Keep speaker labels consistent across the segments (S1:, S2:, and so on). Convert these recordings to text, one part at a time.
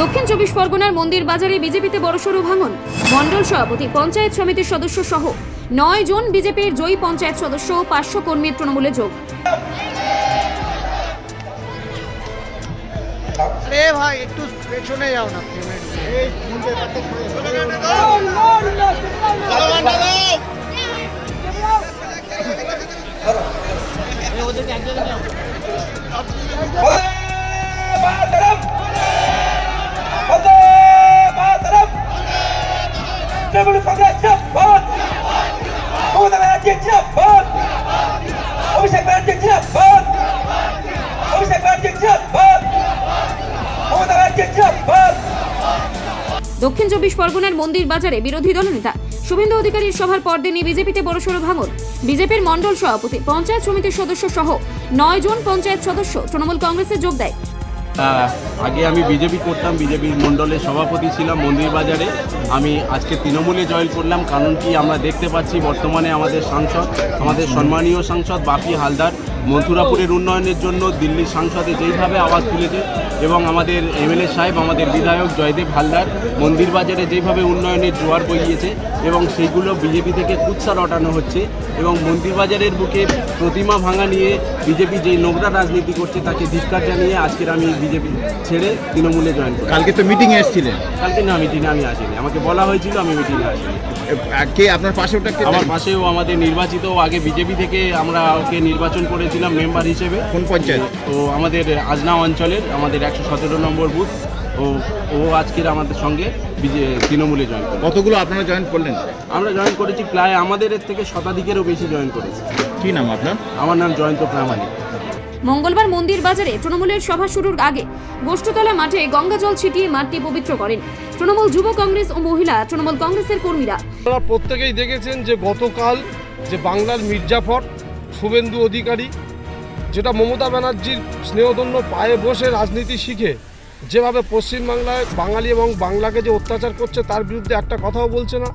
S1: দক্ষিণ চব্বিশ পরগনার মন্দির বাজারে বিজেপিতে বড়সড় ভাঙন। মণ্ডল সভাপতি পঞ্চায়েত সমিতির সদস্য সহ নয় জন বিজেপির জয়ী পঞ্চায়েত সদস্য ও পাঁচশো কর্মীর তৃণমূলে যোগ।
S2: আরে ভাই একটু পেছনে যাও না
S1: দক্ষিণ চব্বিশ পরগনার মন্দির বাজারে বিরোধী দলনেতা। শুভেন্দু অধিকারীর সভার পরদিনই বিজেপিতে বড়সড় ভাঙন। বিজেপির মণ্ডল সভাপতি, পঞ্চায়েত সমিতির সদস্য সহ নয় জন পঞ্চায়েত সদস্য তৃণমূল কংগ্রেসে যোগ দেয়।
S3: আগে আমি বিজেপি করতাম, বিজেপির মণ্ডলের সভাপতি ছিলাম মন্দির বাজারে। আমি আজকে তৃণমূলে জয়েন করলাম, কারণ কি আমরা দেখতে পাচ্ছি বর্তমানে আমাদের সাংসদ, আমাদের সম্মানীয় সাংসদ বাপি হালদার। মথুরাপুরের উন্নয়নের জন্য দিল্লির সাংসদে যেইভাবে আওয়াজ তুলেছে এবং আমাদের এমএলএ সাহেব আমাদের বিধায়ক জয়দেব হালদার মন্দির বাজারে যেইভাবে উন্নয়নের জোয়ার বইয়েছে এবং সেইগুলো বিজেপি থেকে কুৎসা রটানো হচ্ছে এবং মন্দির বাজারের বুকে প্রতিমা ভাঙা নিয়ে বিজেপি যেই নোংরা রাজনীতি করছে তাকে ধিক্কার জানিয়ে আজকের আমি বিজেপি ছেড়ে তৃণমূলে জয়েন করি
S4: কালকে তো মিটিংয়ে এসেছিলেন।
S3: কালকে না মিটিংয়ে আমি আসিনি। আমাকে বলা হয়েছিল আমি মিটিংয়ে আসিনি।
S4: কে আপনার পাশে ওটা
S3: আমার পাশেও আমাদের নির্বাচিত আগে বিজেপি থেকে আমরা ওকে নির্বাচন করেছিলাম মেম্বার হিসেবে।
S4: কোন পঞ্চায়েত?
S3: তো আমাদের আজনা অঞ্চলের আমাদের একশো সতেরো নম্বর বুথ। ও ও আজকের আমাদের সঙ্গে তৃণমূলে জয়েন করে
S4: কতগুলো আপনারা জয়েন করলেন?
S3: আমরা জয়েন করেছি প্রায় আমাদের এর থেকে শতাধিকেরও বেশি জয়েন করেছি।
S4: কি নাম আপনার?
S3: আমার নাম জয়ন্ত প্রামাণিক।
S1: মঙ্গলবার মন্দির বাজারে তৃণমূলের সভা শুরুর আগে গোষ্ঠতলা মাঠে গঙ্গা জল ছিটিয়ে মাঠটি পবিত্র করেন। তৃণমূল যুব কংগ্রেস ও মহিলা, তৃণমূল কংগ্রেসের কর্মীরা।
S5: আপনারা প্রত্যেকেই দেখেছেন যে গতকাল যে বাংলার মির্জাফর, শুভেন্দু অধিকারী, যেটা মমতা ব্যানার্জির স্নেহধন্য পায়ে বসে রাজনীতি শিখে যেভাবে পশ্চিমবাংলায় বাঙালি এবং বাংলাকে যে অত্যাচার করছে তার বিরুদ্ধে একটা কথাও বলছে না,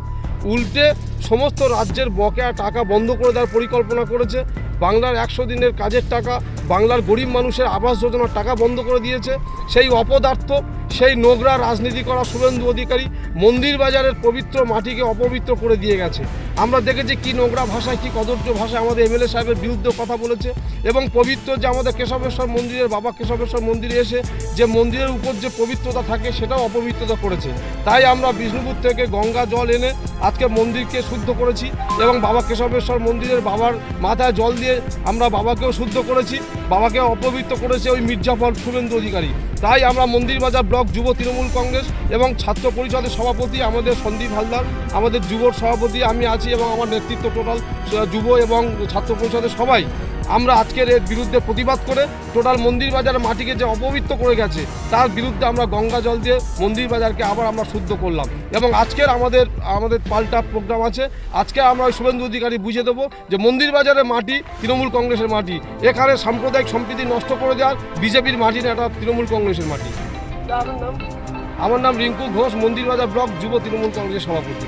S5: উল্টে সমস্ত রাজ্যের বকেয়া টাকা বন্ধ করে দেওয়ার পরিকল্পনা করেছে, বাংলার একশো দিনের কাজের টাকা বাংলার গরিব মানুষের আবাস যোজনার টাকা বন্ধ করে দিয়েছে। সেই অপদার্থ সেই নোংরা রাজনীতি করা শুভেন্দু অধিকারী মন্দির বাজারের পবিত্র মাটিকে অপবিত্র করে দিয়ে গেছে। আমরা দেখেছি কি নোংরা ভাষায়, কি কদর্য ভাষায় আমাদের এমএলএ সাহেবের বিরুদ্ধে কথা বলেছে এবং পবিত্র যে আমাদের কেশবেশ্বর মন্দিরের বাবা কেশবেশ্বর মন্দিরে এসে যে মন্দিরের উপর যে পবিত্রতা থাকে সেটাও অপবিত্রতা করেছে। তাই আমরা বিষ্ণুপুর থেকে গঙ্গা জল এনে আজকে মন্দিরকে শুদ্ধ করেছি এবং বাবা কেশবেশ্বর মন্দিরের বাবার মাথায় জল দিয়ে আমরা বাবাকেও শুদ্ধ করেছি বাবাকে অপবিত্র করেছে ওই মির্জাফর শুভেন্দু অধিকারী। তাই আমরা মন্দির বাজার ব্লক যুব তৃণমূল কংগ্রেস এবং ছাত্র পরিষদের সভাপতি আমাদের সন্দীপ হালদার, আমাদের যুবর সভাপতি আমি আছি এবং আমার নেতৃত্ব টোটাল যুব এবং ছাত্র পরিষদের সবাই। আমরা আজকের এর বিরুদ্ধে প্রতিবাদ করে টোটাল মন্দির বাজার মাটিকে যে অপবিত্র করে গেছে, তার বিরুদ্ধে আমরা গঙ্গা জল দিয়ে মন্দির বাজারকে আবার আমরা শুদ্ধ করলাম। এবং আজকের আমাদের আমাদের পাল্টা প্রোগ্রাম আছে। আজকে আমরা ওই শুভেন্দু অধিকারী বুঝিয়ে দেবো যে মন্দির বাজারের মাটি তৃণমূল কংগ্রেসের মাটি। এখানে সাম্প্রদায়িক সম্প্রীতি নষ্ট করে দেওয়ার বিজেপির মাটি না, এটা তৃণমূল কংগ্রেসের মাটি আমার নাম রিঙ্কু ঘোষ মন্দির বাজার ব্লক যুব তৃণমূল কংগ্রেসের সভাপতি।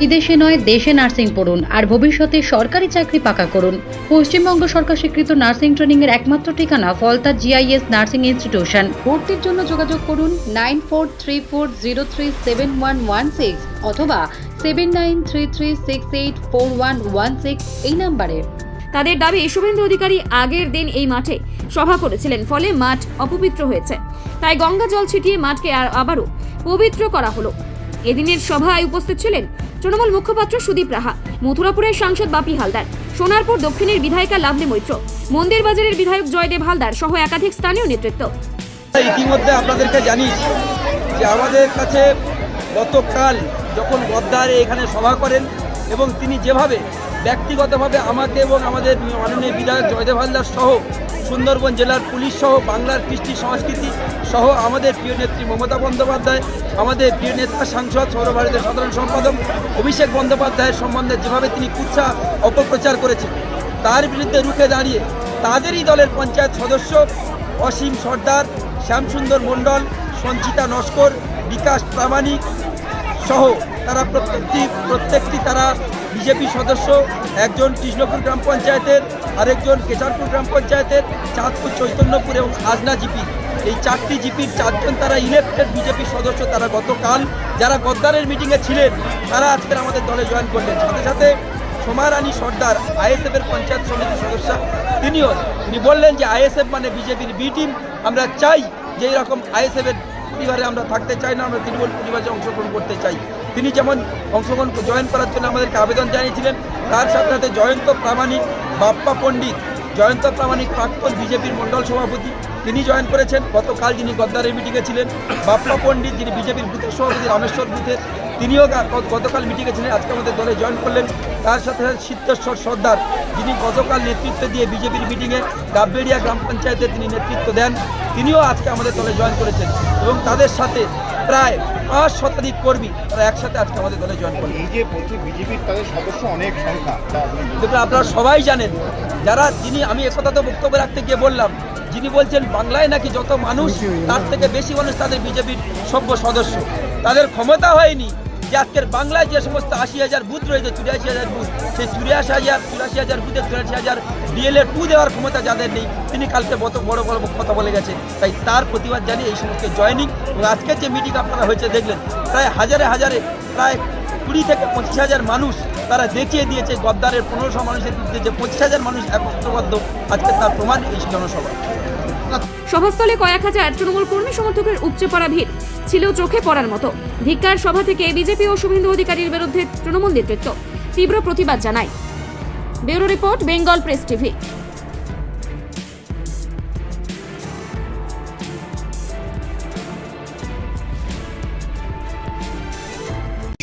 S6: বিদেশে নয় দেশে নার্সিং পড়ুন আর ভবিষ্যতে সরকারি চাকরি পাকা করুন। পশ্চিমবঙ্গ সরকার স্বীকৃত নার্সিং ট্রেনিং এর একমাত্র ঠিকানা ফলতা জিআইএস নার্সিং ইনস্টিটিউশন। ভর্তির জন্য যোগাযোগ করুন nine four three four zero three seven one one six অথবা seven nine three three six eight four one one six এই নাম্বারে।
S1: তাদের দাবি, শুভেন্দু অধিকারী আগের দিন এই মাঠে সভা করেছিলেন, ফলে মাঠ অপবিত্র হয়েছে। তাই গঙ্গা জল ছিটিয়ে মাঠকে আর আবারও পবিত্র করা হলো। এদিনের সভায় উপস্থিত ছিলেন তৃণমূল মুখপাত্র সুদীপ রাহা, মথুরাপুরের সাংসদ বাপি হালদার, সোনারপুর দক্ষিণের বিধায়িকা লাভলি মৈত্র মন্দির বাজারের বিধায়ক জয়দেব হালদার সহ একাধিক স্থানীয় নেতৃত্ব।
S7: ইতিমধ্যে আপনাদেরকে জানিয়েছি যে আমাদের কাছে গতকাল যখন গদ্দারে এখানে সভা করেন এবং তিনি যেভাবে ব্যক্তিগতভাবে আমাকে এবং আমাদের মাননীয় বিধায়ক জয়দেব হালদার সহ সুন্দরবন জেলার পুলিশ সহ বাংলার কৃষ্টি সংস্কৃতি সহ আমাদের প্রিয় নেত্রী মমতা বন্দ্যোপাধ্যায়, আমাদের প্রিয় নেতা সাংসদ সর্বভারতীয় সাধারণ সম্পাদক অভিষেক বন্দ্যোপাধ্যায়ের সম্বন্ধে যেভাবে তিনি কুৎসা অপপ্রচার করেছেন, তার বিরুদ্ধে রুখে দাঁড়িয়ে তাদেরই দলের পঞ্চায়েত সদস্য অসীম সর্দার, শ্যামসুন্দর মণ্ডল, সঞ্চিতা নস্কর, বিকাশ প্রামাণিক সহ তারা প্রত্যেকটি প্রত্যেকটি তারা বিজেপি সদস্য, একজন কৃষ্ণপুর গ্রাম পঞ্চায়েতের, আরেকজন কেশারপুর গ্রাম পঞ্চায়েতের, চাঁদপুর, চৈতন্যপুর এবং খাজনা জিপি। এই চারটি জিপির চারজন তারা ইলেক্টেড বিজেপি সদস্য তারা গতকাল, যারা গদ্দারের মিটিংয়ে ছিলেন, তারা আজকের আমাদের দলে জয়েন করলেন। সাথে সাথে সোমা রানী সর্দার, আইএসএফের পঞ্চায়েত সমিতির সদস্য, তিনিও, তিনি বললেন যে আইএসএফ মানে বিজেপির বি টিম আমরা চাই যে এরকম আইএসএফের পরিবারে আমরা থাকতে চাই না, আমরা তৃণমূল পরিবারে অংশগ্রহণ করতে চাই। তিনি যেমন অংশগ্রহণ, জয়েন করার জন্য আমাদেরকে আবেদন জানিয়েছিলেন, তার সাথে সাথে জয়ন্ত প্রামাণিক, বাপ্পা পণ্ডিত, জয়ন্ত প্রামাণিক, প্রাক্তন বিজেপির মণ্ডল সভাপতি, তিনি জয়েন করেছেন। গতকাল যিনি গদ্দারের মিটিংয়ে ছিলেন, বাপ্পা পণ্ডিত, যিনি বিজেপির বুথের সভাপতি, রামেশ্বর বুথের তিনিও গতকাল মিটিংয়ে ছিলেন। আজকে আমাদের দলে জয়েন করলেন। তার সাথে সাথে সিদ্ধেশ্বর সর্দার, যিনি গতকাল নেতৃত্ব দিয়ে বিজেপির মিটিংয়ে ডাববেড়িয়া গ্রাম পঞ্চায়েতে তিনি নেতৃত্ব দেন, তিনিও আজকে আমাদের দলে জয়েন করেছেন। এবং তাদের সাথে প্রায় পাঁচ শতাধিক কর্মী তারা একসাথে আজকে আমাদের দলে জয়েন করবে
S4: এই যে বলছি বিজেপির তাদের সদস্য অনেক সংখ্যা।
S7: দেখুন আপনারা সবাই জানেন যারা যিনি আমি একথা তো বক্তব্য রাখতে গিয়ে বললাম যিনি বলছেন বাংলায় নাকি যত মানুষ তার থেকে বেশি মানুষ তাদের বিজেপির সভ্য সদস্য। তাদের ক্ষমতা হয়নি যে আজকের বাংলায় যে সমস্ত আশি হাজার বুথ রয়েছে, চুরাশি হাজার বুথ, সেই চুরাশি হাজার চুরাশি হাজার বুথে চুরাশি হাজার ডিএলএ টু দেওয়ার ক্ষমতা যাদের নেই, তিনি কালকে বড় বড় বড় কথা বলে গেছেন তাই তার প্রতিবাদ জানিয়ে এই সমস্ত জয়নিং এবং আজকের যে মিটিং আপনারা হয়েছে দেখলেন, প্রায় হাজারে হাজারে, প্রায় কুড়ি থেকে পঁচিশ হাজার মানুষ তারা দেখিয়ে দিয়েছে, গদ্দারের পনেরোশো মানুষের বিরুদ্ধে যে পঁচিশ হাজার মানুষ একত্রবদ্ধ, আজকে তার প্রমাণ এই জনসভা
S1: সভাস্থলে কয়েক হাজার তৃণমূল কর্মী সমর্থকের উপচে পড়া ভিড়। ছিল চোখে পড়ার মতো। ধিক্কার সভা থেকে বিজেপি ও শুভেন্দু অধিকারীর বিরুদ্ধে তৃণমূল নেতৃত্ব তীব্র প্রতিবাদ জানায়। Bureau report, Bengal press TV.